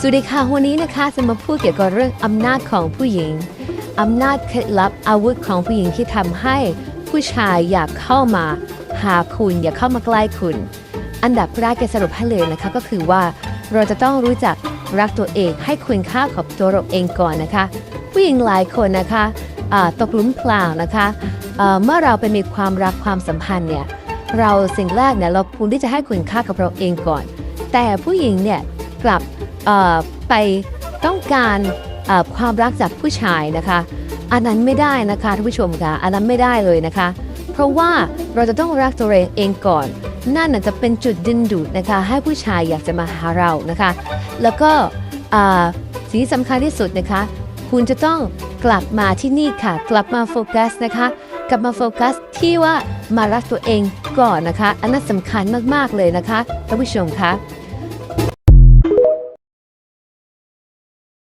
สวัสดีค่ะวันนี้นะคะจะมาพูดเกี่ยวกับเรื่องอำนาจของผู้หญิงอำนาจเคล็ดลับอาวุธของผู้หญิงที่ทำให้ผู้ชายอยากเข้ามาหาคุณอยากเข้ามาใกล้คุณ อันดับแรกจะสรุปให้เลยนะคะก็คือว่าเราจะต้องรู้จักรักตัวเองให้คุณค่าของตัวเราเองก่อนนะคะ ผู้หญิงหลายคนนะคะตกลุมพรางนะคะเอ่อเมื่อเราไปมีความรักความสัมพันธ์เนี่ยเราสิ่งแรกเนี่ยเราควรที่จะให้คุณค่ากับเราเองก่อน แต่ผู้หญิงเนี่ยกลับ ไปต้องการความรักจากผู้ชายนะคะ อันนั้นไม่ได้นะคะท่านผู้ชมคะอันนั้นไม่ได้เลยนะคะ เพราะว่าเราจะต้องรักตัวเองเองก่อน นั่นจะเป็นจุดดึงดูดนะคะ ให้ผู้ชายอยากจะมาหาเรานะคะ แล้วก็สิ่งสำคัญที่สุดนะคะ คุณจะต้องกลับมาที่นี่ค่ะ กลับมาโฟกัสนะคะ กลับมาโฟกัสที่ว่ามารักตัวเองก่อนนะคะ อันนั้นสำคัญมากๆเลยนะคะท่านผู้ชมคะ